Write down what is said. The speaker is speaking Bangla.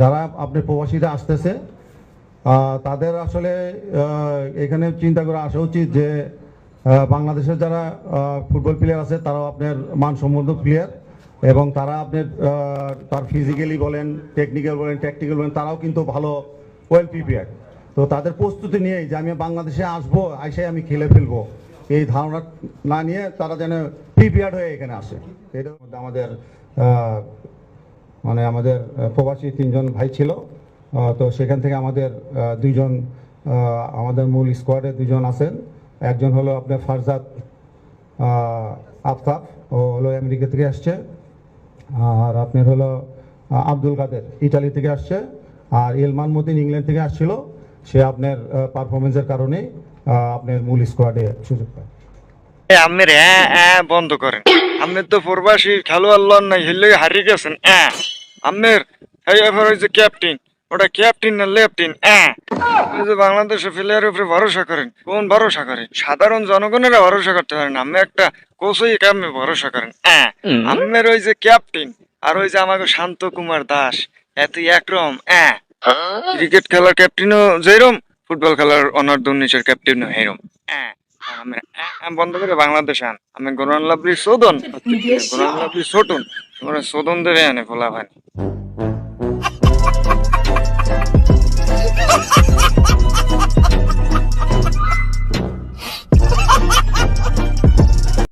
যারা আপনি প্রবাসীরা আসতেছে তাদের আসলে এখানে চিন্তা করে আসা উচিত যে বাংলাদেশের যারা ফুটবল প্লেয়ার আছে, তারাও আপনার মানসম্মত প্লেয়ার এবং তারা আপনার তার ফিজিক্যালি বলেন টেকনিক্যাল বলেন ট্যাকটিক্যাল বলেন, তারাও কিন্তু ভালো ওয়েল প্রিপেয়ার তো তাদের প্রস্তুতি নিয়েই যে আমি বাংলাদেশে আসব এসে আমি খেলে ফেলব, এই ধারণা না নিয়ে তারা যেন প্রিপেয়ার্ড হয়ে এখানে আসে। মধ্যে আমাদের মানে আমাদের প্রবাসী তিনজন ভাই ছিল। তো সেখান থেকে আমাদের দুইজন আমাদের মূল স্কোয়াডে দুজন আছেন। একজন হলো আপনার ফারজাদ আহ, আফতাব ও হলো আমেরিকা থেকে আসছে। আর আপনার হলো আব্দুল কাদের ইটালি থেকে আসছে। আর ইলমান মতিন ইংল্যান্ড থেকে আসছিল। সে আপনার পারফরমেন্সের কারণে আপনার মূল স্কোয়াডে সুযোগ পায়। হ্যাঁ বন্ধ করেন। আপনি তো প্রবাসী খেলোয়াড় লন নাই হারিয়ে গেছেন হ্যাঁ আমের এই এবার ওই যে ক্যাপ্টেন ওটা ক্যাপ্টেন না লেফটেন? হ্যাঁ আপনি যে বাংলাদেশের প্লেয়ারের উপরে ভরসা করেন কোন ভরসা করেন? সাধারণ জনগণেরা ভরসা করতে পারেন আমি একটা কোচই কামে ভরসা করেন। হ্যাঁ আমের ওই যে ক্যাপ্টেন আর ওই যে আমাকে শান্ত কুমার দাস এত একরম। হ্যাঁ? ক্রিকেট খেলার ক্যাপ্টেনও যেরম ফুটবল খেলার অনার্ধ উনিশের ক্যাপ্টেনও হেরম হ্যাঁ আমি বন্ধ করে বাংলাদেশ আন। আমি গোরান লাভলি সোদন। গোরান লাভলি ছোটন তোমরা সোদন দেবে আনে ফোলা ভাই।